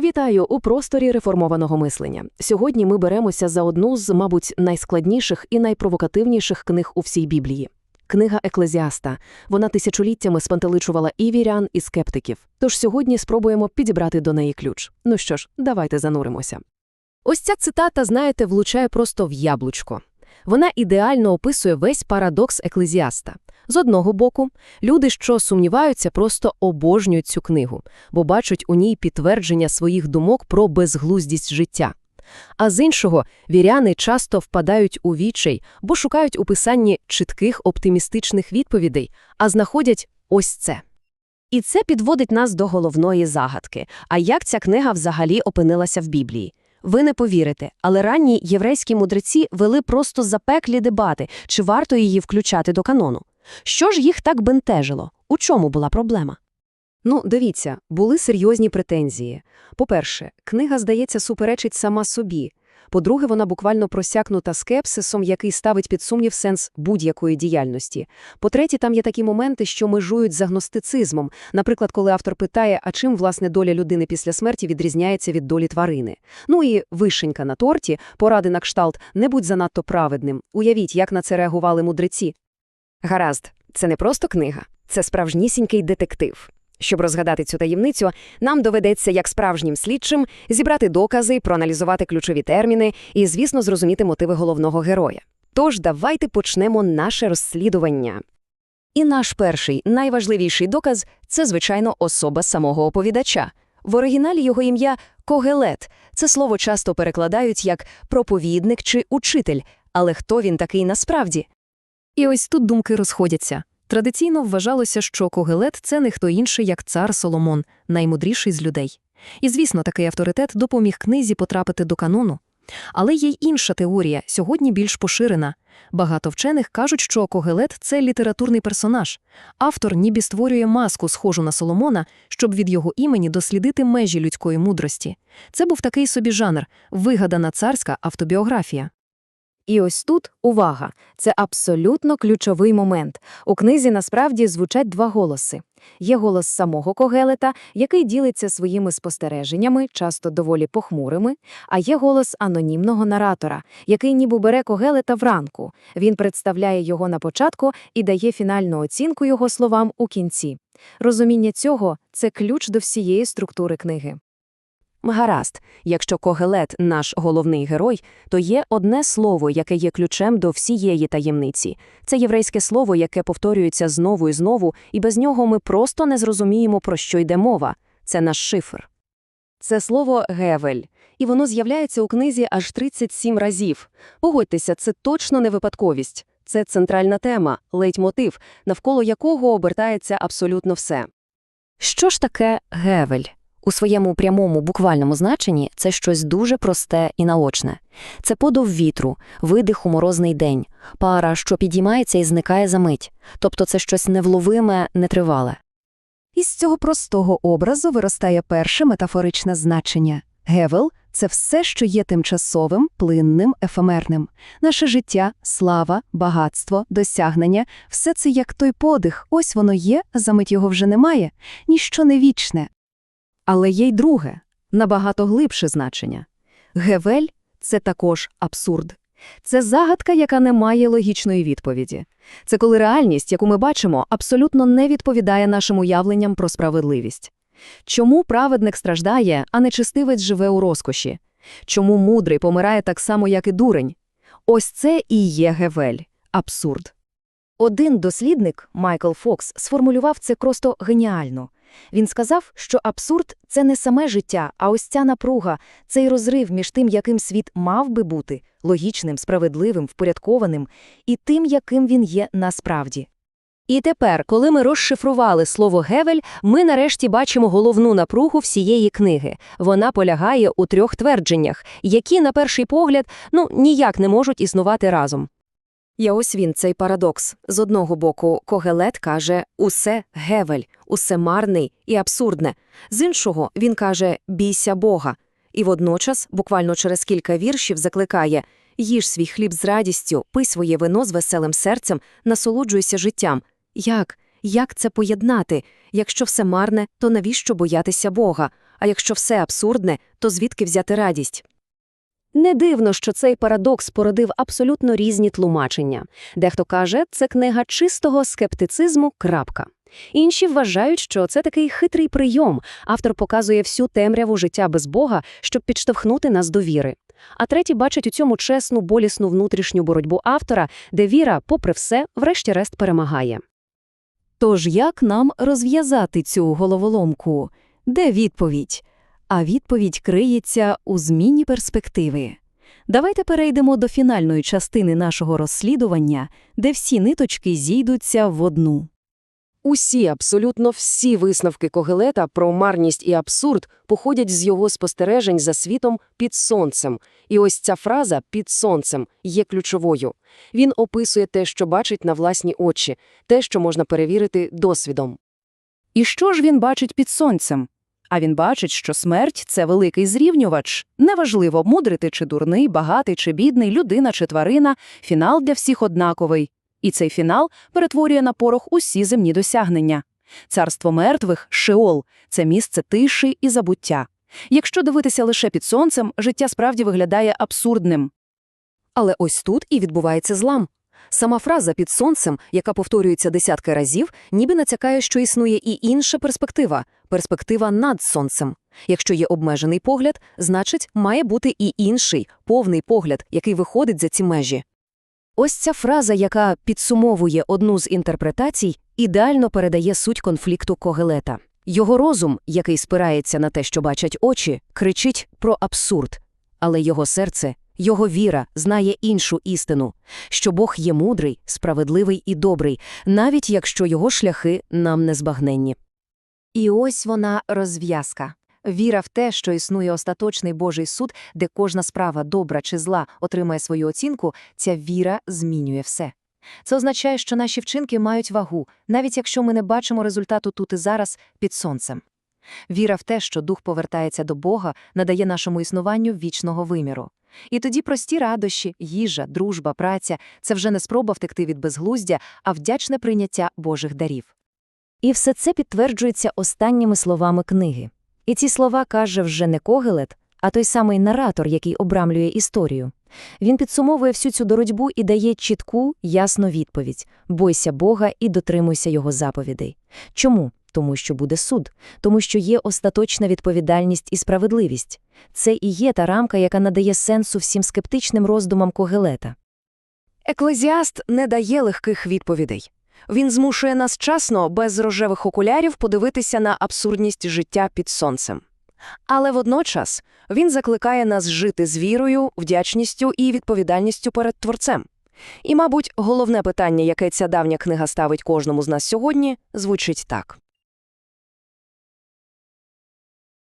Вітаю у просторі реформованого мислення. Сьогодні ми беремося за одну з, мабуть, найскладніших і найпровокативніших книг у всій Біблії. Книга Еклезіаста. Вона тисячоліттями спантеличувала і вірян, і скептиків. Тож сьогодні спробуємо підібрати до неї ключ. Ну що ж, давайте зануримося. Ось ця цитата, знаєте, влучає просто в яблучко. Вона ідеально описує весь парадокс еклезіаста. З одного боку, люди, що сумніваються, просто обожнюють цю книгу, бо бачать у ній підтвердження своїх думок про безглуздість життя. А з іншого, віряни часто впадають у відчай, бо шукають у писанні чітких оптимістичних відповідей, а знаходять ось це. І це підводить нас до головної загадки. А як ця книга взагалі опинилася в Біблії? Ви не повірите, але ранні єврейські мудреці вели просто запеклі дебати, чи варто її включати до канону. Що ж їх так бентежило? У чому була проблема? Ну, дивіться, були серйозні претензії. По-перше, книга, здається, суперечить сама собі. По-друге, вона буквально просякнута скепсисом, який ставить під сумнів сенс будь-якої діяльності. По-третє, там є такі моменти, що межують з агностицизмом. Наприклад, коли автор питає, а чим, власне, доля людини після смерті відрізняється від долі тварини. Ну і вишенька на торті, поради на кшталт, не будь занадто праведним. Уявіть, як на це реагували мудреці. Гаразд, це не просто книга, це справжнісінький детектив. Щоб розгадати цю таємницю, нам доведеться, як справжнім слідчим, зібрати докази, проаналізувати ключові терміни і, звісно, зрозуміти мотиви головного героя. Тож давайте почнемо наше розслідування. І наш перший, найважливіший доказ це, звичайно, особа самого оповідача. В оригіналі його ім'я Когелет. Це слово часто перекладають як проповідник чи учитель, але хто він такий насправді? І ось тут думки розходяться. Традиційно вважалося, що Когелет – це не хто інший, як цар Соломон, наймудріший з людей. І, звісно, такий авторитет допоміг книзі потрапити до канону. Але є й інша теорія, сьогодні більш поширена. Багато вчених кажуть, що Когелет – це літературний персонаж. Автор ніби створює маску, схожу на Соломона, щоб від його імені дослідити межі людської мудрості. Це був такий собі жанр – вигадана царська автобіографія. І ось тут увага! Це абсолютно ключовий момент. У книзі насправді звучать два голоси. Є голос самого Когелета, який ділиться своїми спостереженнями, часто доволі похмурими, а є голос анонімного наратора, який ніби бере Когелета вранку. Він представляє його на початку і дає фінальну оцінку його словам у кінці. Розуміння цього – це ключ до всієї структури книги. Гаразд, якщо Когелет – наш головний герой, то є одне слово, яке є ключем до всієї таємниці. Це єврейське слово, яке повторюється знову і знову, і без нього ми просто не зрозуміємо, про що йде мова. Це наш шифр. Це слово «гевель», і воно з'являється у книзі аж 37 разів. Погодьтеся, це точно не випадковість. Це центральна тема, лейтмотив, навколо якого обертається абсолютно все. Що ж таке гевель? У своєму прямому буквальному значенні це щось дуже просте і наочне. Це подув вітру, видих у морозний день, пара, що підіймається і зникає за мить. Тобто це щось невловиме, нетривале. Із цього простого образу виростає перше метафоричне значення. Гевел – це все, що є тимчасовим, плинним, ефемерним. Наше життя, слава, багатство, досягнення – все це як той подих, ось воно є, за мить його вже немає. Ніщо не вічне. Але є й друге, набагато глибше значення. Гевель – це також абсурд. Це загадка, яка не має логічної відповіді. Це коли реальність, яку ми бачимо, абсолютно не відповідає нашим уявленням про справедливість. Чому праведник страждає, а нечистивець живе у розкоші? Чому мудрий помирає так само, як і дурень? Ось це і є Гевель – абсурд. Один дослідник, Майкл Фокс, сформулював це просто геніально. Він сказав, що абсурд – це не саме життя, а ось ця напруга, цей розрив між тим, яким світ мав би бути – логічним, справедливим, впорядкованим, і тим, яким він є насправді. І тепер, коли ми розшифрували слово «гевель», ми нарешті бачимо головну напругу всієї книги. Вона полягає у трьох твердженнях, які, на перший погляд, ну, ніяк не можуть існувати разом. І ось він, цей парадокс. З одного боку, Когелет каже «усе гевель», «усе марний і абсурдне». З іншого, він каже «бійся Бога». І водночас, буквально через кілька віршів, закликає «їж свій хліб з радістю, пий своє вино з веселим серцем, насолоджуйся життям». Як? Як це поєднати? Якщо все марне, то навіщо боятися Бога? А якщо все абсурдне, то звідки взяти радість? Не дивно, що цей парадокс породив абсолютно різні тлумачення. Дехто каже, це книга чистого скептицизму, крапка. Інші вважають, що це такий хитрий прийом. Автор показує всю темряву життя без Бога, щоб підштовхнути нас до віри. А треті бачать у цьому чесну, болісну внутрішню боротьбу автора, де віра, попри все, врешті-решт перемагає. Тож як нам розв'язати цю головоломку? Де відповідь? А відповідь криється у зміні перспективи. Давайте перейдемо до фінальної частини нашого розслідування, де всі ниточки зійдуться в одну. Усі, абсолютно всі висновки Когелета про марність і абсурд походять з його спостережень за світом під сонцем. І ось ця фраза «під сонцем» є ключовою. Він описує те, що бачить на власні очі, те, що можна перевірити досвідом. І що ж він бачить під сонцем? А він бачить, що смерть – це великий зрівнювач. Неважливо, мудрий чи дурний, багатий чи бідний, людина чи тварина, фінал для всіх однаковий. І цей фінал перетворює на порох усі земні досягнення. Царство мертвих – Шеол – це місце тиші і забуття. Якщо дивитися лише під сонцем, життя справді виглядає абсурдним. Але ось тут і відбувається злам. Сама фраза «під сонцем», яка повторюється десятки разів, ніби натякає, що існує і інша перспектива – перспектива над сонцем. Якщо є обмежений погляд, значить, має бути і інший, повний погляд, який виходить за ці межі. Ось ця фраза, яка підсумовує одну з інтерпретацій, ідеально передає суть конфлікту Когелета. Його розум, який спирається на те, що бачать очі, кричить про абсурд. Але його серце, його віра знає іншу істину, що Бог є мудрий, справедливий і добрий, навіть якщо його шляхи нам не збагненні. І ось вона розв'язка. Віра в те, що існує остаточний Божий суд, де кожна справа, добра чи зла, отримає свою оцінку, ця віра змінює все. Це означає, що наші вчинки мають вагу, навіть якщо ми не бачимо результату тут і зараз під сонцем. Віра в те, що дух повертається до Бога, надає нашому існуванню вічного виміру. І тоді прості радощі, їжа, дружба, праця це вже не спроба втекти від безглуздя, а вдячне прийняття Божих дарів. І все це підтверджується останніми словами книги. І ці слова каже вже не Когелет, а той самий наратор, який обрамлює історію. Він підсумовує всю цю боротьбу і дає чітку, ясну відповідь «Бойся Бога і дотримуйся Його заповідей». Чому? Тому що буде суд, тому що є остаточна відповідальність і справедливість. Це і є та рамка, яка надає сенсу всім скептичним роздумам Когелета. Еклезіаст не дає легких відповідей. Він змушує нас часно, без рожевих окулярів, подивитися на абсурдність життя під сонцем. Але водночас він закликає нас жити з вірою, вдячністю і відповідальністю перед Творцем. І, мабуть, головне питання, яке ця давня книга ставить кожному з нас сьогодні, звучить так.